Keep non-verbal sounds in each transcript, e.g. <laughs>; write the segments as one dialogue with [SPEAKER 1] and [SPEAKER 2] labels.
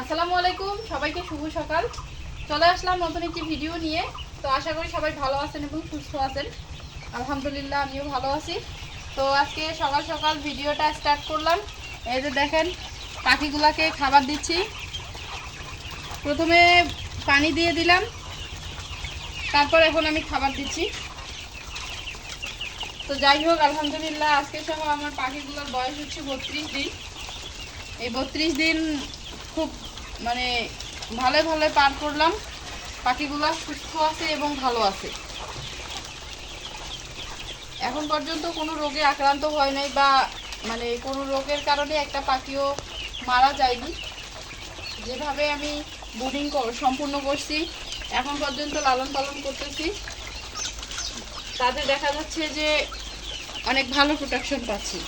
[SPEAKER 1] আসসালামু আলাইকুম, সবাইকে শুভ সকাল। চলে আসলাম নতুন একটি ভিডিও নিয়ে। তো আশা করি সবাই ভালো আছেন এবং সুস্থ আছেন। আলহামদুলিল্লাহ, আমিও ভালো আছি। তো আজকে সকাল সকাল ভিডিওটা স্টার্ট করলাম। এই যে দেখেন, পাখিগুলাকে খাবার দিচ্ছি। প্রথমে পানি দিয়ে দিলাম। তারপর এখন আমি খাবার দিচ্ছি। তো যাই হোক, আলহামদুলিল্লাহ, আজকে সহ আমার পাখিগুলোর বয়স হচ্ছে বত্রিশ দিন। এই বত্রিশ দিন মানে ভালো ভালো পার করলাম। পাখিগুলো সুস্থ আছে এবং ভালো আছে। এখন পর্যন্ত কোনো রোগে আক্রান্ত হয় নাই বা মানে কোনো রোগের কারণে একটা পাখিও মারা যায়নি। যেভাবে আমি বোর্ডিং সম্পূর্ণ করছি, এখন পর্যন্ত লালন পালন করতেছি। তাতে দেখা যাচ্ছে যে অনেক ভালো প্রোটেকশন পাচ্ছি।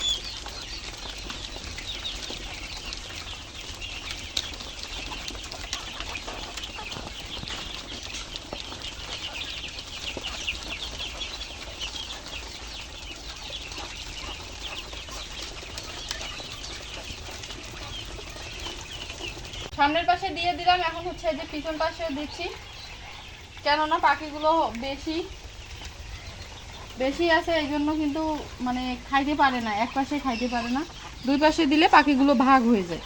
[SPEAKER 1] সামনের পাশে দিয়ে দিলাম, এখন হচ্ছে যে পিছন পাশেও দিচ্ছি। কেননা পাখিগুলো বেশি বেশি আছে, এই জন্য কিন্তু মানে খাইতে পারে না, এক পাশে খাইতে পারে না। দুই পাশে দিলে পাখিগুলো ভাগ হয়ে যায়।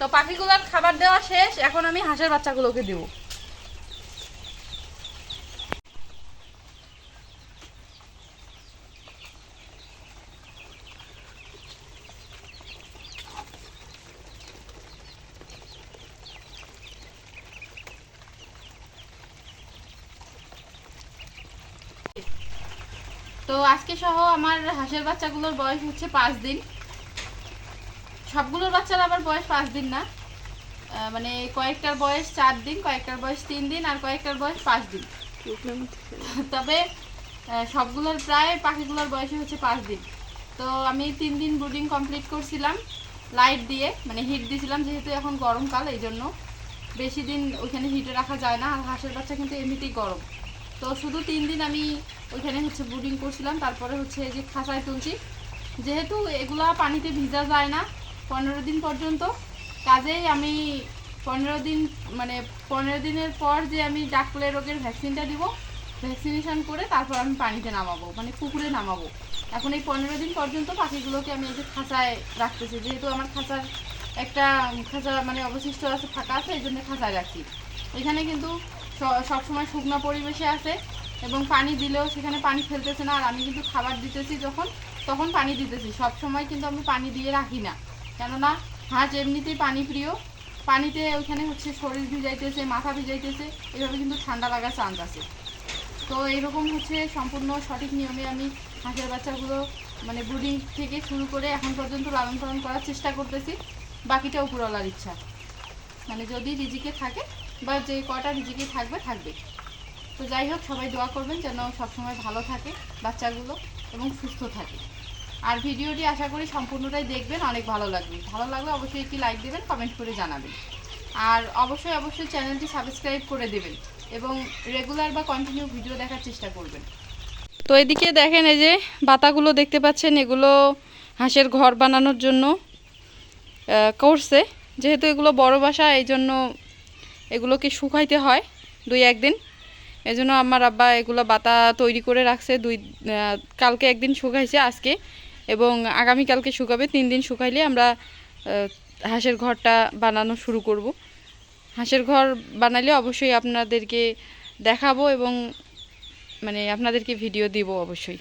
[SPEAKER 1] তো পাখিগুলোর খাবার দেওয়া শেষ, এখন আমি হাঁসের বাচ্চাগুলোকে দেবো। তো আজকে সহ আমার হাঁসের বাচ্চাগুলোর বয়স হচ্ছে পাঁচ দিন। সবগুলোর বাচ্চার আবার বয়স পাঁচ দিন না। মানে কয়েকটার বয়স চার দিন কয়েকটার বয়স তিন দিন আর কয়েকটার বয়স পাঁচ দিন। <laughs> তবে সবগুলোর প্রায় পাখিগুলোর বয়সই হচ্ছে পাঁচ দিন। তো আমি তিন দিন ব্রুডিং কমপ্লিট করছিলাম লাইট দিয়ে মানে হিট দিয়েছিলাম যেহেতু এখন গরমকাল এই জন্য। বেশি দিন ওইখানে হিটে রাখা যায় না আর হাঁসের বাচ্চা কিন্তু এমনিতেই গরম। তো শুধু তিন দিন আমি ওইখানে হচ্ছে ব্রুডিং করছিলাম তারপরে হচ্ছে এই যে খাঁচায় তুলছি। যেহেতু এগুলা পানিতে ভিজা যায় না পনেরো দিন পর্যন্ত। কাজেই আমি পনেরো দিন মানে পনেরো দিনের পর যে আমি ডাকলে রোগের ভ্যাকসিনটা দিব ভ্যাকসিনেশন করে তারপর আমি পানিতে নামাবো মানে পুকুরে নামাবো। এখন এই পনেরো দিন পর্যন্ত পাখিগুলোকে আমি এই যে খাঁচায় রাখতেছি, যেহেতু আমার খাঁচার একটা খাঁচা মানে অবশিষ্ট আছে, ফাঁকা আছে, এই জন্য খাঁচায় রাখছি। এখানে কিন্তু সবসময় শুকনো পরিবেশে আছে এবং পানি দিলেও সেখানে পানি ফেলতেছে না। আর আমি কিন্তু খাবার দিতেছি যখন, তখন পানি দিতেছি। সব সময় কিন্তু আমি পানি দিয়ে রাখি না। কেননা হাঁস এমনিতেই পানি প্রিয় পানিতে ওইখানে হচ্ছে শরীর ভিজাইতেছে, মাথা ভিজাইতেছে, এভাবে কিন্তু ঠান্ডা লাগার চান্স আছে। তো এইরকম হচ্ছে সম্পূর্ণ সঠিক নিয়মে আমি হাঁসের বাচ্চাগুলো মানে ব্রুডিং থেকে শুরু করে এখন পর্যন্ত লালন পালন করার চেষ্টা করতেছি। বাকিটা উপরওয়ালার ইচ্ছা। মানে যদি রিজিকে থাকে বা যে কটা রিজিকে থাকবে থাকবে। তো যাই হোক, সবাই দোয়া করবেন যেন সবসময় ভালো থাকে বাচ্চাগুলো এবং সুস্থ থাকে। আর ভিডিওটি আশা করি সম্পূর্ণটাই দেখবেন, অনেক ভালো লাগবে। ভালো লাগলে অবশ্যই একটি লাইক দেবেন কমেন্ট করে জানাবেন। আর অবশ্যই অবশ্যই চ্যানেলটি সাবস্ক্রাইব করে দেবেন এবং রেগুলার বা কন্টিনিউ ভিডিও দেখার চেষ্টা করবেন। তো এদিকে দেখেন এই যে বাতাগুলো দেখতে পাচ্ছেন, এগুলো হাঁসের ঘর বানানোর জন্য করছে। যেহেতু এগুলো বড় বাসা এই জন্য এগুলোকে শুকাইতে হয় দুই একদিন। এই জন্য আমার আব্বা এগুলো বাতা তৈরি করে রাখছে, দুই কালকে একদিন শুকাইছে, আজকে এবং আগামীকালকে শুকাবে, তিন দিন শুকাইলে আমরা হাঁসের ঘরটা বানানো শুরু করব। হাঁসের ঘর বানালে অবশ্যই আপনাদেরকে দেখাবো এবং মানে আপনাদেরকে ভিডিও দিব অবশ্যই।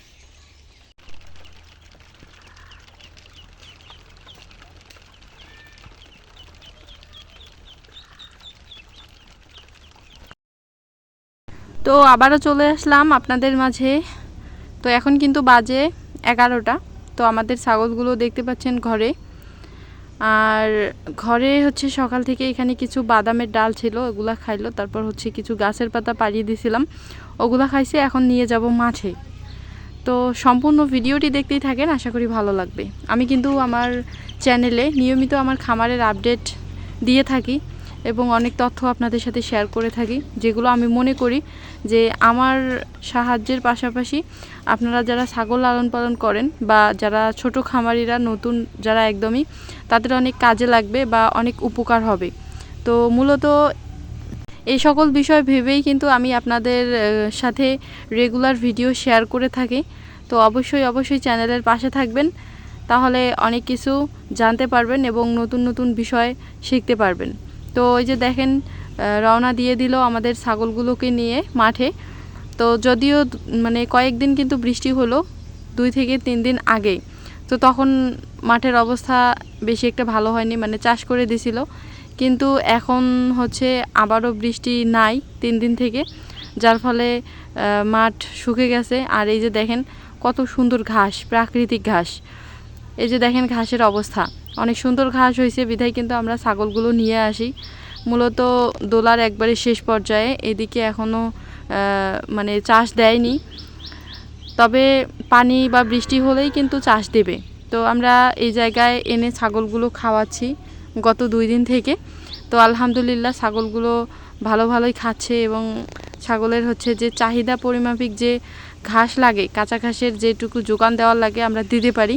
[SPEAKER 1] তো আবারও চলে আসলাম আপনাদের মাঝে। তো এখন কিন্তু বাজে এগারোটা। তো আমাদের ছাগলগুলো দেখতে পাচ্ছেন ঘরে। আর ঘরে হচ্ছে সকাল থেকে এখানে কিছু বাদামের ডাল ছিল, ওগুলা খাইলো। তারপর হচ্ছে কিছু গাছের পাতা পাড়িয়ে দিয়েছিলাম ওগুলা খাইছে, এখন নিয়ে যাব মাঠে। তো সম্পূর্ণ ভিডিওটি দেখতেই থাকেন, আশা করি ভালো লাগবে। আমি কিন্তু আমার চ্যানেলে নিয়মিত আমার খামারের আপডেট দিয়ে থাকি। এবং অনেক তথ্য আপনাদের সাথে শেয়ার করে থাকি, যেগুলো আমি মনে করি যে আমার সাহায্যের পাশাপাশি আপনারা যারা ছাগল লালন পালন করেন বা যারা ছোট খামারিরা নতুন যারা একদমই, তাদের অনেক কাজে লাগবে বা অনেক উপকার হবে। তো মূলত এই সকল বিষয় ভেবেই কিন্তু আমি আপনাদের সাথে রেগুলার ভিডিও শেয়ার করে থাকি। তো অবশ্যই অবশ্যই চ্যানেলের পাশে থাকবেন, তাহলে অনেক কিছু জানতে পারবেন এবং নতুন নতুন বিষয় শিখতে পারবেন। তো ওই যে দেখেন রওনা দিয়ে দিল আমাদের ছাগলগুলোকে নিয়ে মাঠে। তো যদিও মানে কয়েকদিন কিন্তু বৃষ্টি হলো, দুই থেকে তিন দিন আগে। তো তখন মাঠের অবস্থা বেশি একটা ভালো হয়নি মানে চাষ করে দিছিল। কিন্তু এখন হচ্ছে আবারও বৃষ্টি নাই তিন দিন থেকে, যার ফলে মাঠ শুকে গেছে। আর এই যে দেখেন, কত সুন্দর ঘাস, প্রাকৃতিক ঘাস। এই যে দেখেন ঘাসের অবস্থা। অনেক সুন্দর ঘাস হয়েছে, বিধায় কিন্তু আমরা ছাগলগুলো নিয়ে আসি। মূলত দোলার একবারে শেষ পর্যায়ে, এদিকে এখনও মানে চাষ দেয়নি। তবে পানি বা বৃষ্টি হলেই কিন্তু চাষ দেবে। তো আমরা এই জায়গায় এনে ছাগলগুলো খাওয়াচ্ছি গত দুই দিন থেকে। তো আলহামদুলিল্লাহ ছাগলগুলো ভালো ভালোই খাচ্ছে এবং ছাগলের হচ্ছে যে চাহিদা পরিমাপিক যে ঘাস লাগে, কাঁচা ঘাসের যেটুকু যোগান দেওয়ার লাগে আমরা দিতে পারি।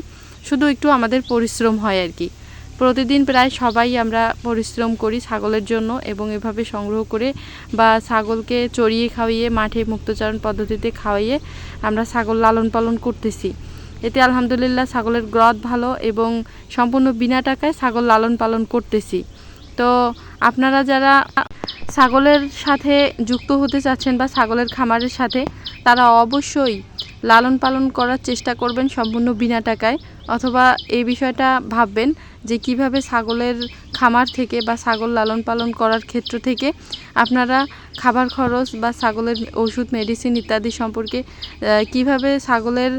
[SPEAKER 1] শুধু একটু আমাদের পরিশ্রম হয় আর কি। প্রতিদিন প্রায় সবাই আমরা পরিশ্রম করি ছাগলের জন্য এবং এভাবে সংগ্রহ করে বা ছাগলকে চড়িয়ে খাওয়িয়ে মাঠে মুক্তচারণ পদ্ধতিতে খাওয়াইয়ে আমরা ছাগল লালন পালন করতেছি। এতে আলহামদুলিল্লাহ ছাগলের গ্রথ ভালো এবং সম্পূর্ণ বিনা টাকায় ছাগল লালন পালন করতেছি। তো আপনারা যারা ছাগলের সাথে যুক্ত হতে চাচ্ছেন বা ছাগলের খামারের সাথে, তারা অবশ্যই লালন পালন করার চেষ্টা করবেন সম্পূর্ণ বিনা টাকায়, অথবা এই বিষয়টা ভাববেন যে কীভাবে ছাগলের খামার থেকে বা ছাগল লালন পালন করার ক্ষেত্র থেকে আপনারা খাবার খরচ বা ছাগলের ওষুধ মেডিসিন ইত্যাদি সম্পর্কে কীভাবে ছাগলের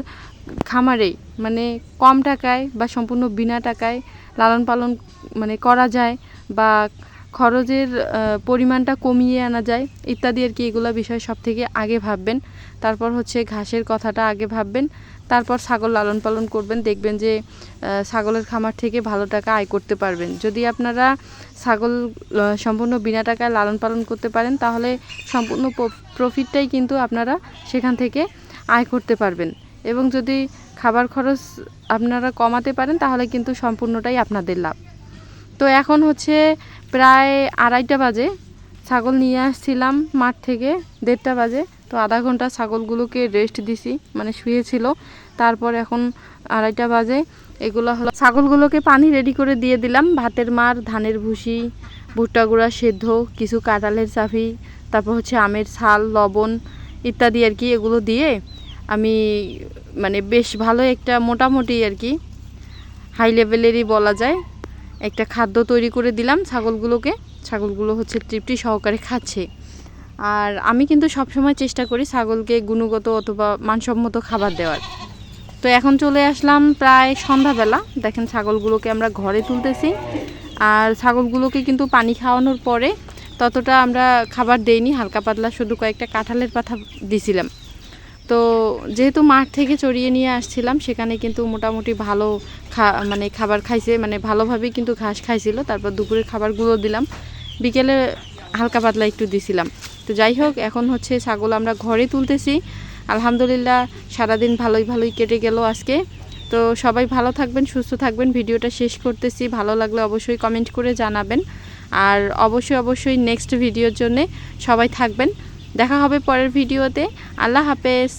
[SPEAKER 1] খামারে মানে কম টাকায় বা সম্পূর্ণ বিনা টাকায় লালন পালন মানে করা যায় বা খরচের পরিমাণটা কমিয়ে আনা যায়, ইত্যাদি আর কি এগুলো বিষয় সব থেকে আগে ভাববেন। তারপর হচ্ছে ঘাসের কথাটা আগে ভাববেন। তারপর ছাগল লালন পালন করবেন, দেখবেন যে ছাগলের খামার থেকে ভালো টাকা আয় করতে পারবেন। যদি আপনারা ছাগল সম্পূর্ণ বিনা টাকায় লালন পালন করতে পারেন, তাহলে সম্পূর্ণ প্রফিটটাই কিন্তু আপনারা সেখান থেকে আয় করতে পারবেন। এবং যদি খাবার খরচ আপনারা কমাতে পারেন, তাহলে কিন্তু সম্পূর্ণটাই আপনাদের লাভ। তো এখন হচ্ছে প্রায় আড়াইটা বাজে। ছাগল নিয়ে আসছিলাম মাঠ থেকে, দেড়টা বাজে। তো আধা ঘণ্টা ছাগলগুলোকে রেস্ট দিছি মানে শুয়েছিল। তারপর এখন আড়াইটা বাজে। এগুলো হলো ছাগলগুলোকে পানি রেডি করে দিয়ে দিলাম। ভাতের মার, ধানের ভুসি, ভুট্টা গুঁড়া সেদ্ধ, কিছু কাঁঠালের চাফি, তারপর হচ্ছে আমের ছাল লবণ ইত্যাদি আর কি এগুলো দিয়ে আমি মানে বেশ ভালো একটা মোটামুটি আর কি হাই লেভেলেরই বলা যায়। একটা খাদ্য তৈরি করে দিলাম ছাগলগুলোকে। ছাগলগুলো হচ্ছে তৃপ্তি সহকারে খাচ্ছে। আর আমি কিন্তু সবসময় চেষ্টা করি ছাগলকে গুণগত অথবা মানসম্মত খাবার দেওয়ার। তো এখন চলে আসলাম প্রায় সন্ধ্যাবেলা। দেখেন ছাগলগুলোকে আমরা ঘরে তুলতেছি। আর ছাগলগুলোকে কিন্তু পানি খাওয়ানোর পরে ততটা আমরা খাবার দেইনি, হালকা পাতলা শুধু কয়েকটা কাঁঠালের পাতা দিছিলাম। তো যেহেতু মাঠ থেকে চড়িয়ে নিয়ে আসছিলাম, সেখানে কিন্তু মোটামুটি ভালো খা মানে খাবার খাইছে মানে ভালোভাবেই কিন্তু ঘাস খাইছিল। তারপর দুপুরের খাবারগুলো দিলাম। বিকেলে হালকা পাতলা একটু দিছিলাম। তো যাই হোক, এখন হচ্ছে ছাগল আমরা ঘরে তুলতেছি। আলহামদুলিল্লাহ সারাদিন ভালোই ভালোই কেটে গেল আজকে। তো সবাই ভালো থাকবেন, সুস্থ থাকবেন। ভিডিওটা শেষ করতেছি। ভালো লাগলে অবশ্যই কমেন্ট করে জানাবেন। আর অবশ্যই অবশ্যই নেক্সট ভিডিওর জন্যে সবাই থাকবেন। দেখা হবে পরের ভিডিওতে। আল্লাহ হাফেজ।